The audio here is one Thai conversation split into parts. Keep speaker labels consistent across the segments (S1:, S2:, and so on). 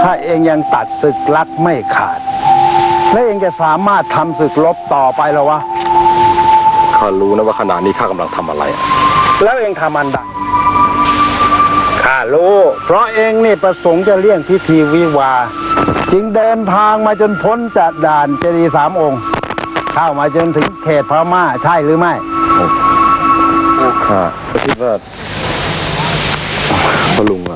S1: ถ้าเองยังตัดศึกลักไม่ขาด แล้วเองจะสามารถทำศึกลบต่อไปแล้ววะ
S2: ข้ารู้นะว่าขณะนี้ข้ากำลังทำอะไร
S1: แล้วเองทำอันใดข้ารู้ เพราะเองนี่ประสงค์จะเลี่ยงพิธีวิวาห์จึงเดินทางมาจนพ้นจากด่านเจดีย์สามองค์ เข้ามาจนถึงเขตพม่าใช่หรือไม่
S2: ข้าก็ คิดว่าพลุงอะ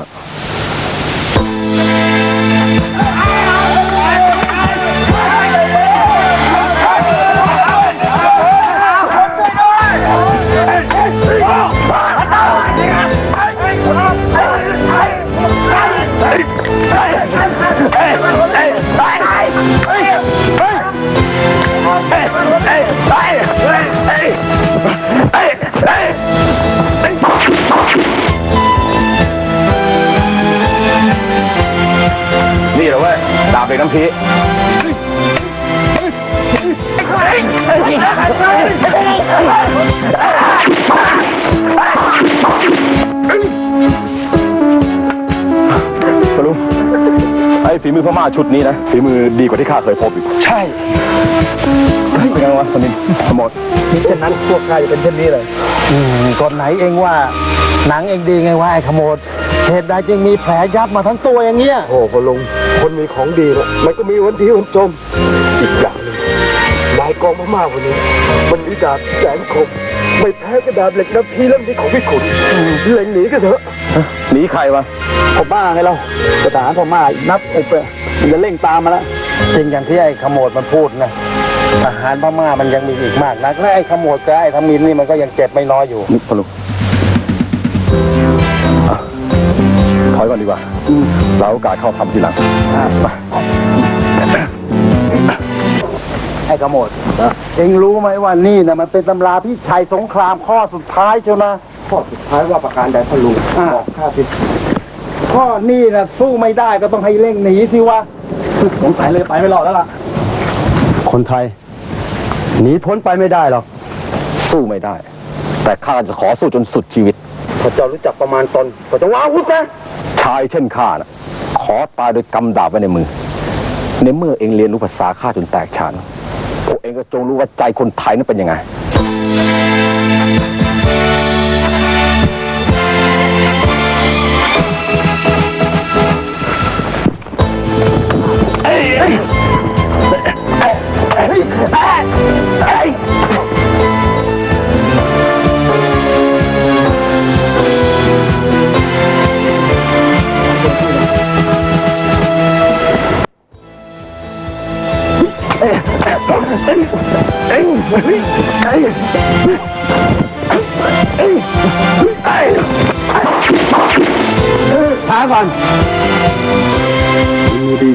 S2: ดาบเหล็กน้ำพีพ่อลุงไอ้ฝีมือพม่าชุดนี้นะฝีมือดีกว่าที่ข้าเคยพบอีก
S1: ใช่
S2: เฮ้ยเป็นไงวะคนนี้หมด
S1: มิฉะนั้นพวกข้าจะเป็นเช่นนี้เลย อืมก่อนไหนเองว่า หนังเองดีไงว่าไอ้ขโมด เหตุใดจึงมีแผลยับมาทั้งตัวอย่างเงี้ย
S3: โอ้พอลุง คนมีของดีนะมันก็มีวันดีวันจม อีกอย่างหนึงนายกองพม่าวันนี้ มันมีดาบแสนคม ไม่แพ้กระดาบเหล็กน้ำพีเล่มนี้ของพี่ขุนเล็งหนีกันเถอะ
S2: หนีใครวะ
S3: พม่าไงเราทหารพม่านับไอ้เปะมันจะเร่งตามมาแล้ว
S1: จริงอย่างที่ไอ้ขโมดมันพูดนะทหารพม่ามันยังมีอีกมากนักและไอ้ขโมดกับไอ้ทมินนี่มันก็ยังเจ็บไม่น้อยอยู่
S2: นี่พ่อลุง อยก่อนดีกว่าเราโอกาสเข้าทำทีหลังไป
S1: ไอ้ขโมดเองรู้ไหมว่านี่นะมันเป็นตำราพิชัยสงครามข้อสุดท้ายเชียวนะ
S3: ข้อสุดท้ายว่าประการใดพอลุง
S1: อ่า
S3: บอกข้าสิ
S1: ข้อนี่นะสู้ไม่ได้ก็ต้องให้เร่งหนีสิวะ
S3: สงสัยเลยไปไม่รอดแล้วล่ะ
S1: คนไทยหนีพ้นไปไม่ได้หรอก
S2: สู้ไม่ได้ แต่ข้าจะขอสู้จนสุดชีวิต
S1: พระเจ้ารู้จักประมาณตนก็ต้องวางอาวุธนะ
S2: ชายเช่นข้านะขอตายโดยกำดาบไว้ในมือ ในเมื่อเองเรียนรู้ภาษาข้าจนแตกฉานพวกเองก็จงรู้ว่าใจคนไทยนั้นเป็นยังไง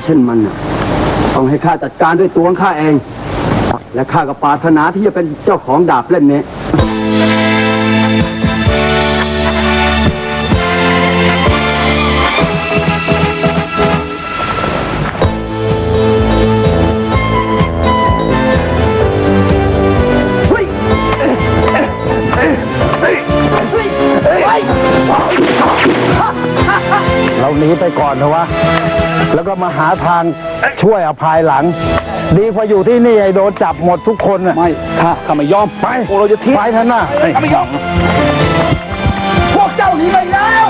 S3: เช่นมันต้องให้ข้าจัดการด้วยตัวของข้าเอง และข้าก็ปรารถนาที่จะเป็นเจ้าของดาบเล่มนี้
S1: เราหนีไปก่อนเถอะวะ แล้วก็มาหาทางช่วยอภายหลัง ดีกว่าอยู่ที่นี่ไอ้โดนจับหมดทุกคนน่ะ
S3: ไม่ข้าข้าไม่ยอม
S1: ไปเราจะทิ้งไปท่านน่ะ
S3: ข้าไม่ยอม พวกเจ้าหนีไปแล้ว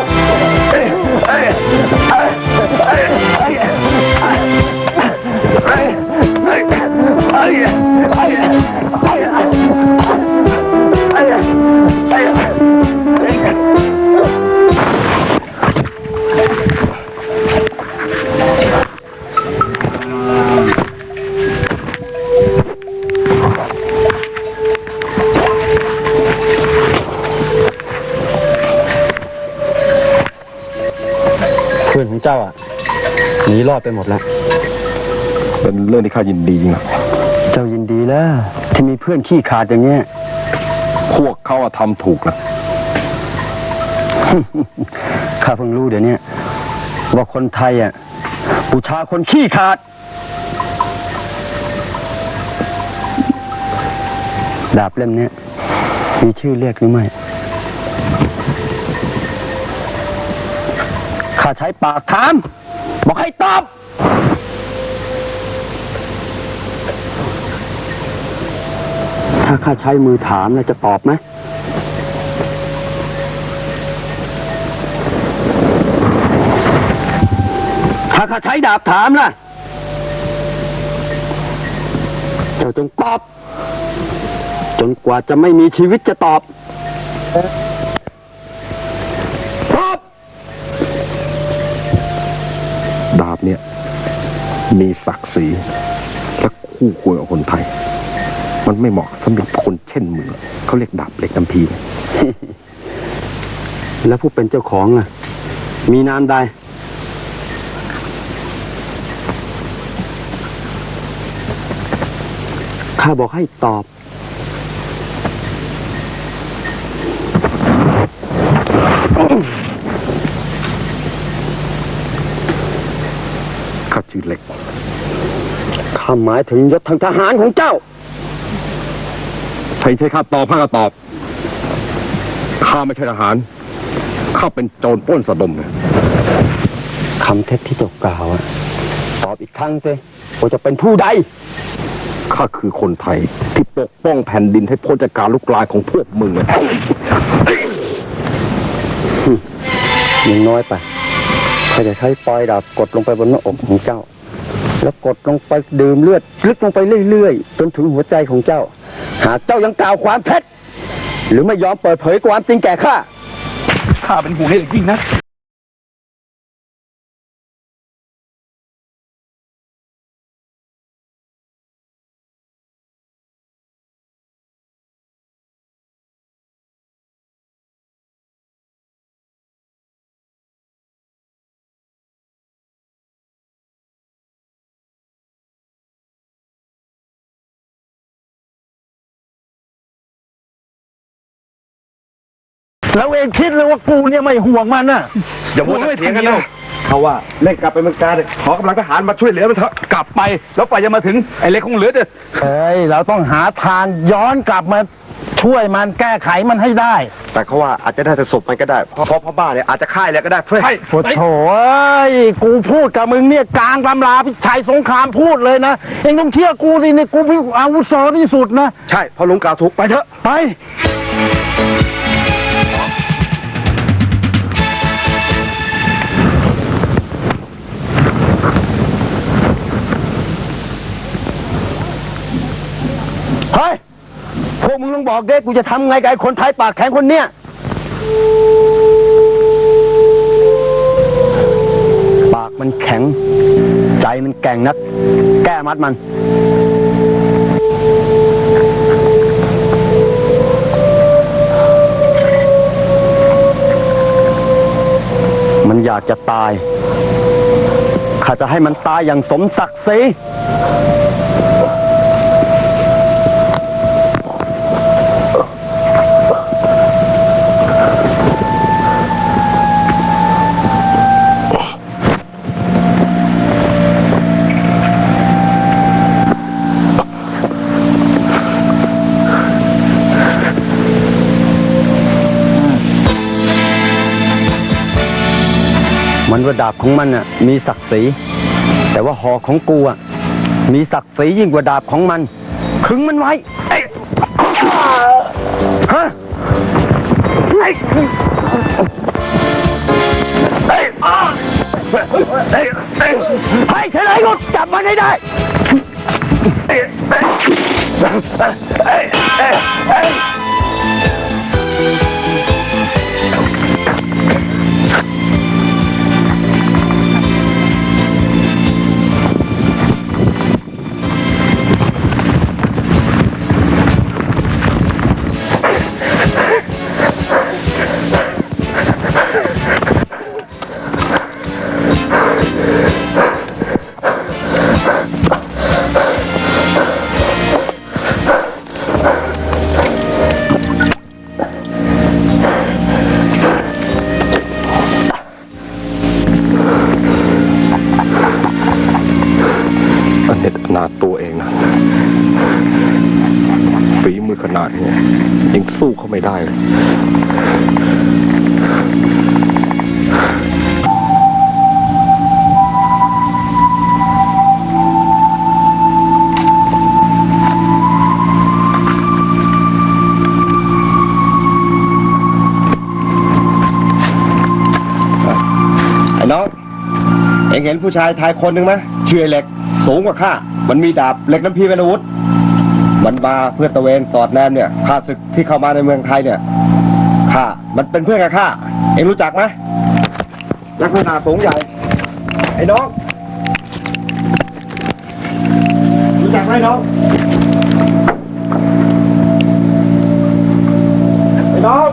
S1: เพื่อนของเจ้าอะหนีรอดไปหมดแล้ว
S2: เป็นเรื่องที่ข้ายินดีจริงนะ
S1: เจ้ายินดีแล้วที่มีเพื่อนขี้ขาดอย่างเงี้ย
S2: พวกเขาอะทำถูกนะ
S1: ข้าเพิ่งรู้เดี๋ยวนี้ว่าคนไทยอะบูชาคนขี้ขาด ดาบเล่มเนี้ยมีชื่อเรียกหรือไม่
S2: ข้าใช้ปากถาม บอกให้ตอบ
S3: ถ้าข้าใช้มือถามแล้วจะตอบไหมถ้าข้าใช้ดาบถามล่ะ เจ้าจงตอบ จนกว่าจะไม่มีชีวิตจะตอบ
S2: ดาบเนี่ยมีศักดิ์ศรีและคู่ควรกับคนไทย มันไม่เหมาะสำหรับคนเช่นมึงเขาเรียกดาบเหล็กน้ำพี
S3: แล้วผู้เป็นเจ้าของอะ มีนามใดข้าบอกให้ตอบ
S2: ข้าชื่อเหล็ก
S3: ข้าหมายถึงยศทางทหารของเจ้า
S2: ใช่ใช่ข้าตอบข้าก็ตอบ ข้าไม่ใช่ทหาร ข้าเป็นโจรปล้นสะดมเนี่ย
S3: คำเท็จที่เจ้ากล่าวอะตอบอีกครั้งสิว่าจะเป็นผู้ใด
S2: ข้าคือคนไทยที่ปกป้องแผ่นดินให้พ้นจากการลุกลายของพวกมึงอะ
S3: ยังน้อยไป ข้าจะใช้ปลอยดาบกดลงไปบนหน้าอกของเจ้า แล้วกดลงไปดื่มเลือดลึกลงไปเรื่อยๆ จนถึงหัวใจของเจ้า หากเจ้ายังกล่าวความเท็จหรือไม่ยอมเปิดเผยความจริงแก่ข้า
S2: ข้าเป็นห่วงให้เหล็กยิ่งนะ
S1: แล้วเองคิดเลยว่ากูเนี่ยไม่ห่วงมันน่ะ
S2: อย่ามัวแต่เถียงกันนะ
S3: เขาว่าเล่นกลับไปเมืองการขอกำลังทหารมาช่วยเหลือมันเถอะ
S2: กลับไป แล้วไปจะมาถึงไอ้เหล็กคงเหลือแต่
S1: เฮ้ยเราต้องหาทางย้อนกลับมาช่วยมันแก้ไขมันให้ได้
S3: แต่เขาว่าอาจจะได้แต่ศพมันก็ได้เพราะเพราะพ่อบ้าเนี่ยอาจจะฆ่าแล้วก็ได้เพื่อ
S2: ใช่
S1: โอ้โถเอ้ยกูพูดกับมึงเนี่ยกลางตำราพิชัยสงครามพูดเลยนะเองต้องเชื่อกูสิเนี่ยกูเป็นอาวุโสที่สุดนะ
S3: ใช่เพราะลุงกล่าวถูกไปเถอะ
S1: ไป
S3: บอกเด็กกูจะทำไงกับไอ้คนไทยปากแข็งคนเนี้ยปากมันแข็ง ใจมันแก่งนัก แก้มัดมัน มันอยากจะตายข้าจะให้มันตายอย่างสมศักดิ์ศรี มันว่าดาบของมันน่ะมีศักดิ์ศรีแต่ว่าหอกของกูอะมีศักดิ์ศรียิ่งกว่าดาบของมันขึงมันไว้เอ้ยฮะเอ้ยเอ้ยเอ้ยอ้าเอ้ยเอ้ยเอ้ยให้เฉลยกูจับมันให้ได้เอ้ยเอ้ยเอ้ยเอ้ เห็
S4: นผู้ชายไทยคนหนึ่งไหมเชื่อไอ้เหล็ก สูงกว่าข้า มันมีดาบเหล็กน้ำพีเป็นอาวุธ มันมาเพื่อตะเวนสอดแนมเนี่ยข้าศึกที่เข้ามาในเมืองไทยเนี่ยข้ามันเป็นเพื่อนกับข้า เองรู้จักไหมลักษณะสูงใหญ่ ไอ้น้อง รู้จักไหมน้อง ไอ้น้อง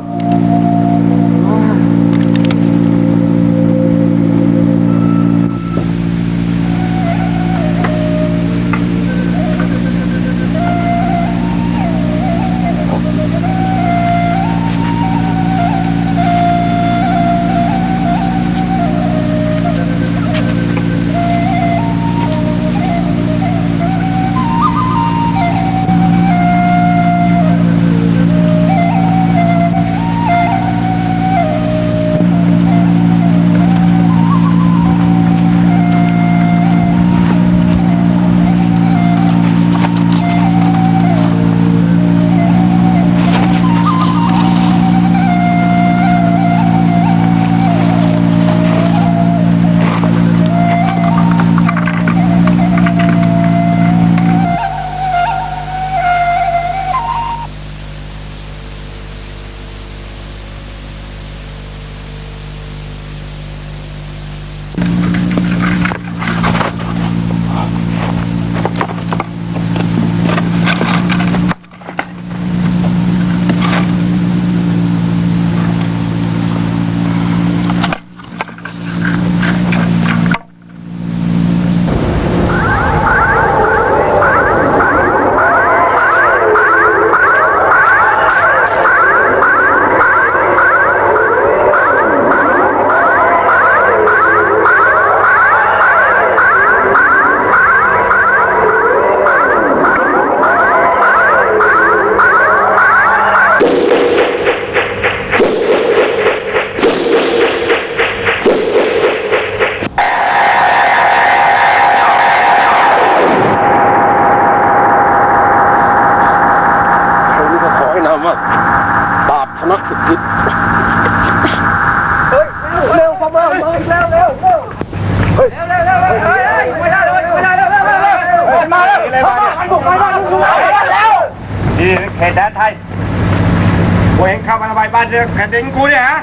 S2: นี่
S4: เขตแดนไทยกูเองเข้ามาทำไมบ้านเรือนแผ่นดินกูเนี่ยฮะ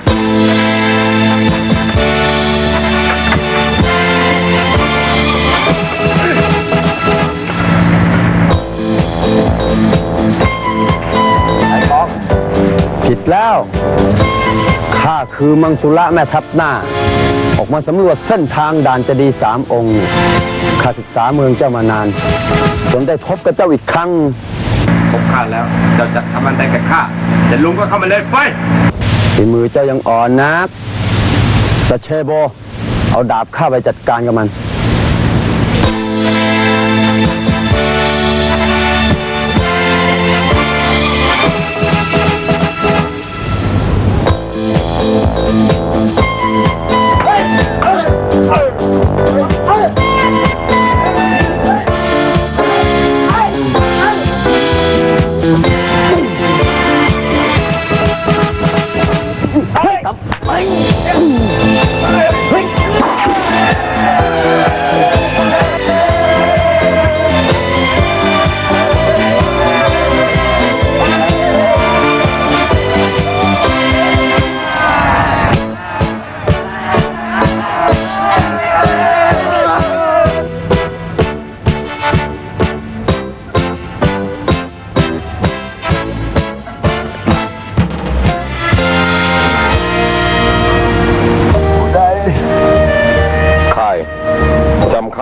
S4: ไอ้บอง
S3: ผิดแล้วข้าคือมังสุระแม่ทัพหน้า มาสำรวจเส้นทางด่านจะดีย์สามองค์ข้าศึกษาเมืองเจ้ามานานจนได้พบกับเจ้าอีกครั้ง
S4: ผมข้าแล้ว เจ้าจะทำมันได้กับข้าแต่ลุงก็เข้ามาเลยไป
S3: ฝีมือเจ้ายังอ่อนนักตะเชโบ เอาดาบข้าไปจัดการกับมัน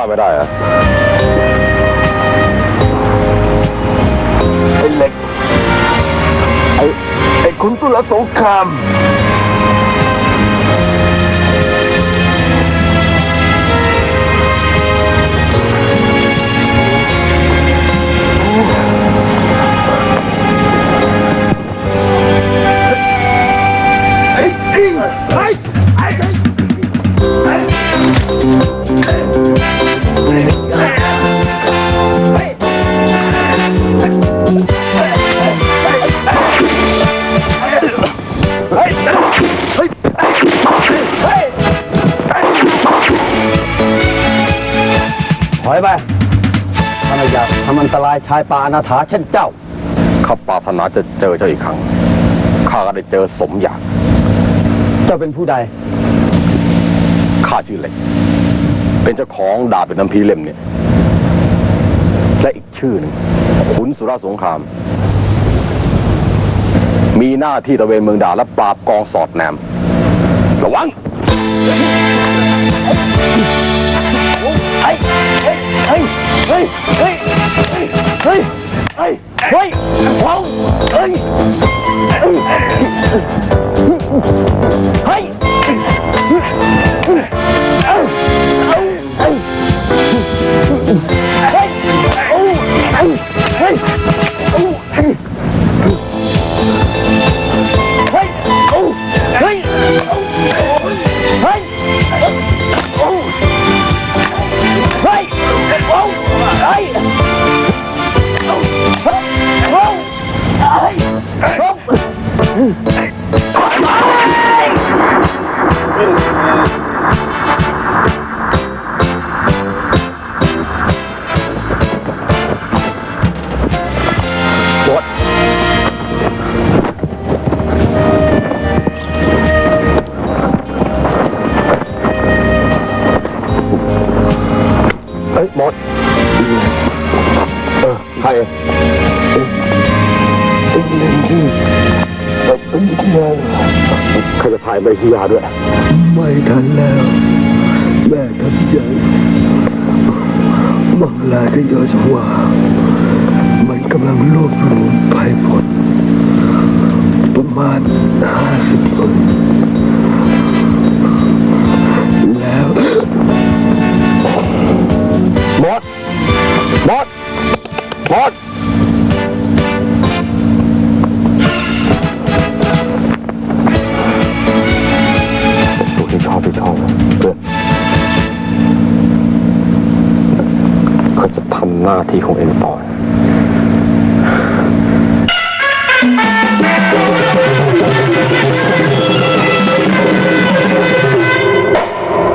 S2: ไม่ได้อะ
S5: ไอ้เหล็ก ไอ้ไอ้คุณตุลสงคราม
S4: ไอ้
S3: ไอ้ ทำอันตรายชายป่าอนาถาเช่นเจ้า
S2: ข้าปรารถนาจะเจอเจ้าอีกครั้ง ข้าก็ได้เจอสมอยาก
S3: เจ้าเป็นผู้ใด
S2: ข้าชื่อเหล็ก เป็นเจ้าของดาบเป็นน้ำพีเล่มเนี่ยและอีกชื่อหนึ่งขุนสุรสงคราม มีหน้าที่ตระเวนเมืองดาและปราบกองสอดแนม ระวัง
S3: เายไปที่ยาด้วย
S5: ไม่ทันแล้ว แม่ทับใจบังลายกับยอชวามันกำลังรวบรวมไพพลประมาณห้าสิบคน